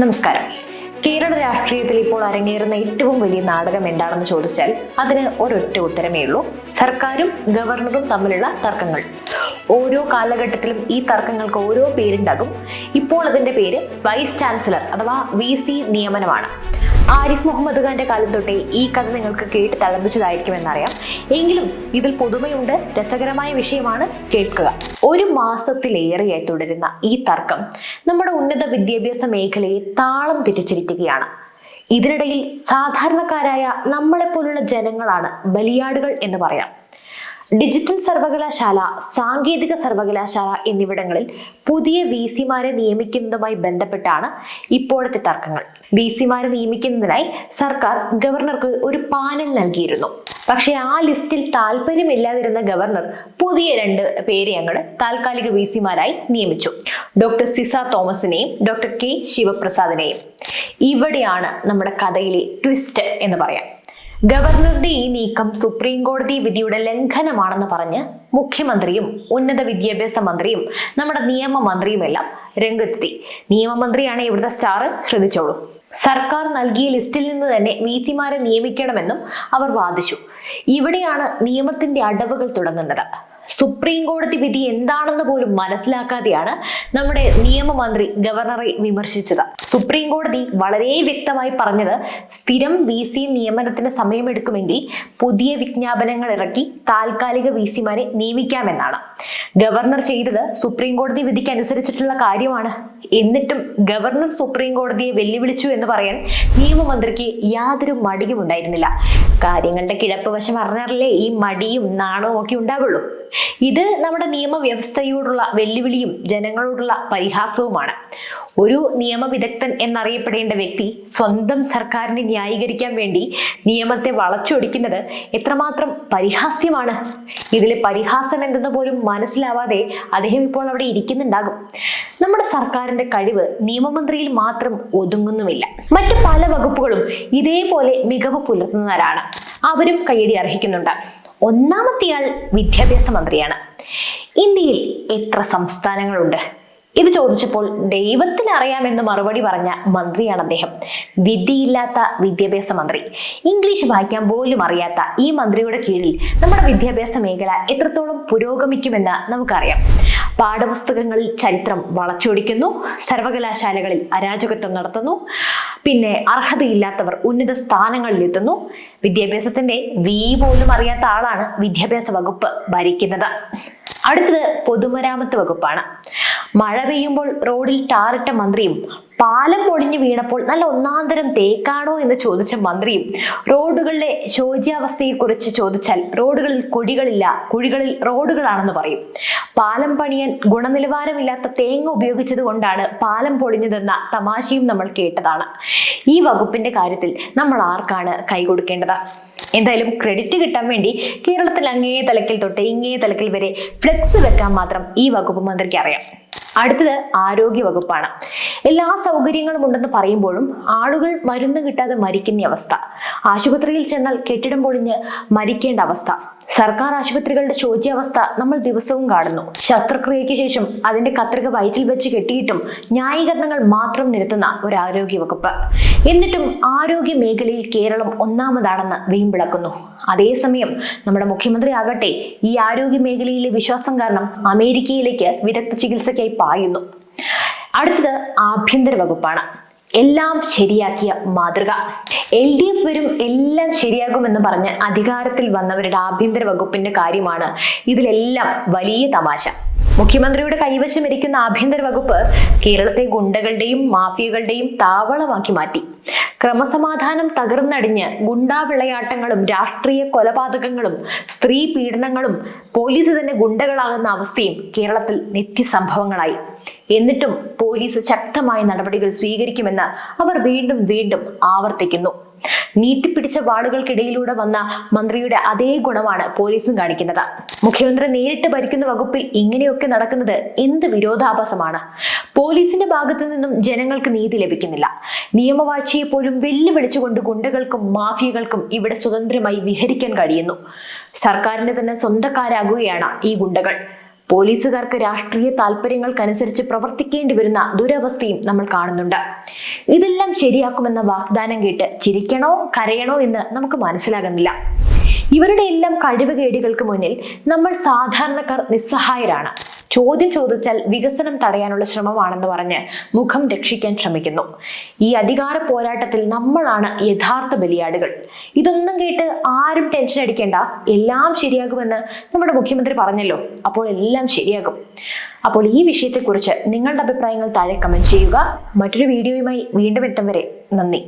നമസ്കാരം. കേരള രാഷ്ട്രീയത്തിൽ ഇപ്പോൾ അരങ്ങേറുന്ന ഏറ്റവും വലിയ നാടകം എന്താണെന്ന് ചോദിച്ചാൽ അതിന് ഒരൊറ്റ ഉത്തരമേ ഉള്ളൂ. സർക്കാരും ഗവർണറും തമ്മിലുള്ള തർക്കങ്ങൾ. ഓരോ കാലഘട്ടത്തിലും ഈ തർക്കങ്ങൾക്ക് ഓരോ പേരുണ്ടാകും. ഇപ്പോൾ അതിന്റെ പേര് വൈസ് ചാൻസലർ അഥവാ വി സി നിയമനമാണ്. ആരിഫ് മുഹമ്മദ് ഖാന്റെ കാലം തൊട്ടേ ഈ കഥ നിങ്ങൾക്ക് കേട്ട് തളമ്പിച്ചതായിരിക്കുമെന്നറിയാം എങ്കിലും ഇതിൽ പുതുമയുണ്ട് രസകരമായ വിഷയമാണ് കേൾക്കുക. ഒരു മാസത്തിലേറെയായി തുടരുന്ന ഈ തർക്കം നമ്മുടെ ഉന്നത വിദ്യാഭ്യാസ മേഖലയെ താളം തിരിച്ചിരിക്കുകയാണ്. ഇതിനിടയിൽ സാധാരണക്കാരായ നമ്മളെപ്പോലുള്ള ജനങ്ങളാണ് ബലിയാടുകൾ എന്ന് പറയാം. ഡിജിറ്റൽ സർവകലാശാല സാങ്കേതിക സർവകലാശാല എന്നിവിടങ്ങളിൽ പുതിയ വി സിമാരെ നിയമിക്കുന്നതുമായി ബന്ധപ്പെട്ടാണ് ഇപ്പോഴത്തെ തർക്കങ്ങൾ. വി സിമാരെ നിയമിക്കുന്നതിനായി സർക്കാർ ഗവർണർക്ക് ഒരു പാനൽ നൽകിയിരുന്നു. പക്ഷേ ആ ലിസ്റ്റിൽ താല്പര്യമില്ലാതിരുന്ന ഗവർണർ പുതിയ രണ്ട് പേരെ അങ്ങോട്ട് താൽക്കാലിക വി സിമാരായി നിയമിച്ചു. ഡോക്ടർ സിസ തോമസിനെയും ഡോക്ടർ കെ ശിവപ്രസാദിനെയും. ഇവിടെയാണ് നമ്മുടെ കഥയിലെ ട്വിസ്റ്റ് എന്ന് പറയാം. ഗവർണറുടെ ഈ നീക്കം സുപ്രീം കോടതി വിധിയുടെ ലംഘനമാണെന്ന് പറഞ്ഞ് മുഖ്യമന്ത്രിയും ഉന്നത വിദ്യാഭ്യാസ മന്ത്രിയും നമ്മുടെ നിയമമന്ത്രിയുമെല്ലാം രംഗത്തെത്തി. നിയമമന്ത്രിയാണ് ഇവിടുത്തെ സ്റ്റാർ. ശ്രദ്ധിച്ചോളൂ. സർക്കാർ നൽകിയ ലിസ്റ്റിൽ നിന്ന് തന്നെ വി സിമാരെ നിയമിക്കണമെന്നും അവർ വാദിച്ചു. ഇവിടെയാണ് നിയമത്തിന്റെ അടവുകൾ തുടങ്ങുന്നത്. സുപ്രീം കോടതി വിധി എന്താണെന്ന് പോലും മനസ്സിലാക്കാതെയാണ് നമ്മുടെ നിയമമന്ത്രി ഗവർണറെ വിമർശിച്ചത്. സുപ്രീം കോടതി വളരെ വ്യക്തമായി പറഞ്ഞത് സ്ഥിരം വി സി നിയമനത്തിന് സമയമെടുക്കുമെങ്കിൽ പുതിയ വിജ്ഞാപനങ്ങൾ ഇറക്കി താൽക്കാലിക വി സിമാരെ നിയമിക്കാമെന്നാണ്. ഗവർണർ ചെയ്തത് സുപ്രീം കോടതി വിധിക്ക് അനുസരിച്ചിട്ടുള്ള കാര്യമാണ്. എന്നിട്ടും ഗവർണർ സുപ്രീം കോടതിയെ വെല്ലുവിളിച്ചു എന്ന് പറയാൻ നിയമമന്ത്രിക്ക് യാതൊരു മടിയും ഉണ്ടായിരുന്നില്ല കാര്യങ്ങളുടെ കിഴപ്പ് വശം അറിഞ്ഞാലേ ഈ മടിയും നാണവും ഒക്കെ ഉണ്ടാവുള്ളൂ. ഇത് നമ്മുടെ നിയമവ്യവസ്ഥയോടുള്ള വെല്ലുവിളിയും ജനങ്ങളോടുള്ള പരിഹാസവുമാണ്. ഒരു നിയമവിദഗ്ധൻ എന്നറിയപ്പെടേണ്ട വ്യക്തി സ്വന്തം സർക്കാരിനെ ന്യായീകരിക്കാൻ വേണ്ടി നിയമത്തെ വളച്ചൊടിക്കുന്നത് എത്രമാത്രം പരിഹാസ്യമാണ്. ഇതിലെ പരിഹാസം എന്തെന്ന് പോലും മനസ്സിലാവാതെ അദ്ദേഹം ഇപ്പോൾ അവിടെ ഇരിക്കുന്നുണ്ടാകും. നമ്മുടെ സർക്കാരിന്റെ കഴിവ് നിയമമന്ത്രിയിൽ മാത്രം ഒതുങ്ങുന്നുമില്ല. മറ്റു പല വകുപ്പുകളും ഇതേപോലെ മികവ് പുലർത്തുന്നവരാണ്. അവരും കയ്യടി അർഹിക്കുന്നുണ്ട്. ഒന്നാമത്തെയാൾ വിദ്യാഭ്യാസ മന്ത്രിയാണ്. ഇന്ത്യയിൽ എത്ര സംസ്ഥാനങ്ങളുണ്ട്? ഇത് ചോദിച്ചപ്പോൾ ദൈവത്തിന് അറിയാമെന്ന് മറുപടി പറഞ്ഞ മന്ത്രിയാണ് അദ്ദേഹം. വിധിയില്ലാത്ത വിദ്യാഭ്യാസ മന്ത്രി. ഇംഗ്ലീഷ് വായിക്കാൻ പോലും അറിയാത്ത ഈ മന്ത്രിയുടെ കീഴിൽ നമ്മുടെ വിദ്യാഭ്യാസ മേഖല എത്രത്തോളം പുരോഗമിക്കുമെന്ന് നമുക്കറിയാം. പാഠപുസ്തകങ്ങളിൽ ചരിത്രം വളച്ചൊടിക്കുന്നു സർവകലാശാലകളിൽ അരാജകത്വം നടത്തുന്നു പിന്നെ അർഹതയില്ലാത്തവർ ഉന്നത സ്ഥാനങ്ങളിൽ എത്തുന്നു വിദ്യാഭ്യാസത്തിന്റെ വി പോലും അറിയാത്ത ആളാണ് വിദ്യാഭ്യാസ വകുപ്പ് ഭരിക്കുന്നത്. അടുത്തത് പൊതുമരാമത്ത് വകുപ്പാണ്. മഴ പെയ്യുമ്പോൾ റോഡിൽ ടാറിട്ട മന്ത്രിയും പാലം പൊളിഞ്ഞു വീണപ്പോൾ നല്ല ഒന്നാന്തരം തേക്കാണോ എന്ന് ചോദിച്ച മന്ത്രിയും റോഡുകളുടെ ശോച്യാവസ്ഥയെക്കുറിച്ച് ചോദിച്ചാൽ റോഡുകളിൽ കുഴികളില്ല കുഴികളിൽ റോഡുകളാണെന്ന് പറയും. പാലം പണിയാൻ ഗുണനിലവാരമില്ലാത്ത തേങ്ങ ഉപയോഗിച്ചത് കൊണ്ടാണ് പാലം പൊളിഞ്ഞതെന്ന തമാശയും നമ്മൾ കേട്ടതാണ്. ഈ വകുപ്പിന്റെ കാര്യത്തിൽ നമ്മൾ ആർക്കാണ് കൈ കൊടുക്കേണ്ടത്? എന്തായാലും ക്രെഡിറ്റ് കിട്ടാൻ വേണ്ടി കേരളത്തിൽ അങ്ങേ തലക്കിൽ തൊട്ട് ഇങ്ങേ തലക്കിൽ വരെ ഫ്ലെക്സ് വെക്കാൻ മാത്രം ഈ വകുപ്പ് മന്ത്രിക്ക് അറിയാം. അടുത്തത് ആരോഗ്യ വകുപ്പാണ്. എല്ലാ സൗകര്യങ്ങളും ഉണ്ടെന്ന് പറയുമ്പോഴും ആളുകൾ മരുന്ന് കിട്ടാതെ മരിക്കുന്ന അവസ്ഥ. ആശുപത്രിയിൽ ചെന്നാൽ കെട്ടിടം പൊളിഞ്ഞ് മരിക്കേണ്ട അവസ്ഥ. സർക്കാർ ആശുപത്രികളുടെ ശോച്യാവസ്ഥ നമ്മൾ ദിവസവും കാണുന്നു. ശസ്ത്രക്രിയയ്ക്ക് ശേഷം അതിന്റെ കത്രിക വയറ്റിൽ വെച്ച് കെട്ടിയിട്ടും ന്യായീകരണങ്ങൾ മാത്രം നിരത്തുന്ന ഒരു ആരോഗ്യ വകുപ്പ്. എന്നിട്ടും ആരോഗ്യ മേഖലയിൽ കേരളം ഒന്നാമതാണെന്ന് വീമ്പിളക്കുന്നു അതേസമയം നമ്മുടെ മുഖ്യമന്ത്രി ആകട്ടെ ഈ ആരോഗ്യ മേഖലയിലെ വിശ്വാസം കാരണം അമേരിക്കയിലേക്ക് വിദഗ്ധ ചികിത്സയ്ക്കായി പായുന്നു. അടുത്തത് ആഭ്യന്തര വകുപ്പാണ്. എല്ലാം ശരിയാക്കിയ മാതൃക. എൽ ഡി എഫ് വരും എല്ലാം ശരിയാകുമെന്ന് പറഞ്ഞ് അധികാരത്തിൽ വന്നവരുടെ ആഭ്യന്തര വകുപ്പിന്റെ കാര്യമാണ് ഇതിലെല്ലാം വലിയ തമാശ. മുഖ്യമന്ത്രിയുടെ കൈവശം ഇരിക്കുന്ന ആഭ്യന്തര വകുപ്പ് കേരളത്തെ ഗുണ്ടകളുടെയും മാഫിയകളുടെയും താവളമാക്കി മാറ്റി. ക്രമസമാധാനം തകർന്നടിഞ്ഞ് ഗുണ്ടാവിളയാട്ടങ്ങളും രാഷ്ട്രീയ കൊലപാതകങ്ങളും സ്ത്രീ പീഡനങ്ങളും പോലീസ് തന്നെ ഗുണ്ടകളാകുന്ന അവസ്ഥയും കേരളത്തിൽ നിത്യസംഭവങ്ങളായി. എന്നിട്ടും പോലീസ് ശക്തമായ നടപടികൾ സ്വീകരിക്കുമെന്ന് അവർ വീണ്ടും വീണ്ടും ആവർത്തിക്കുന്നു. നീട്ടിപ്പിടിച്ച വാളുകൾക്കിടയിലൂടെ വന്ന മന്ത്രിയുടെ അതേ ഗുണമാണ് പോലീസും കാണിക്കുന്നത്. മുഖ്യമന്ത്രി നേരിട്ട് ഭരിക്കുന്ന വകുപ്പിൽ ഇങ്ങനെയൊക്കെ നടക്കുന്നത് എന്ത് വിരോധാഭാസമാണ്? പോലീസിന്റെ ഭാഗത്തു നിന്നും ജനങ്ങൾക്ക് നീതി ലഭിക്കുന്നില്ല. നിയമവാഴ്ചയെ പോലും വെല്ലുവിളിച്ചുകൊണ്ട് ഗുണ്ടകൾക്കും മാഫിയകൾക്കും ഇവിടെ സ്വതന്ത്രമായി വിഹരിക്കാൻ കഴിയുന്നു. സർക്കാരിന്റെ തന്നെ സ്വന്തക്കാരാകുകയാണ് ഈ ഗുണ്ടകൾ. പോലീസുകാർക്ക് രാഷ്ട്രീയ താല്പര്യങ്ങൾക്കനുസരിച്ച് പ്രവർത്തിക്കേണ്ടി വരുന്ന ദുരവസ്ഥയും നമ്മൾ കാണുന്നുണ്ട്. ഇതെല്ലാം ശരിയാക്കുമെന്ന വാഗ്ദാനം കേട്ട് ചിരിക്കണോ കരയണോ എന്ന് നമുക്ക് മനസ്സിലാകുന്നില്ല. ഇവരുടെ എല്ലാം കഴിവുകേടുകൾക്ക് മുന്നിൽ നമ്മൾ സാധാരണക്കാർ നിസ്സഹായരാണ്. ചോദ്യം ചോദിച്ചാൽ വികസനം തടയാനുള്ള ശ്രമമാണെന്ന് പറഞ്ഞ് മുഖം രക്ഷിക്കാൻ ശ്രമിക്കുന്നു. ഈ അധികാര പോരാട്ടത്തിൽ നമ്മളാണ് യഥാർത്ഥ ബലിയാടുകൾ. ഇതൊന്നും കേട്ട് ആരും ടെൻഷൻ അടിക്കേണ്ട. എല്ലാം ശരിയാകുമെന്ന് നമ്മുടെ മുഖ്യമന്ത്രി പറഞ്ഞല്ലോ. അപ്പോൾ എല്ലാം ശരിയാകും. അപ്പോൾ ഈ വിഷയത്തെക്കുറിച്ച് നിങ്ങളുടെ അഭിപ്രായങ്ങൾ താഴെ കമന്റ് ചെയ്യുക. മറ്റൊരു വീഡിയോയുമായി വീണ്ടും എത്തും വരെ നന്ദി.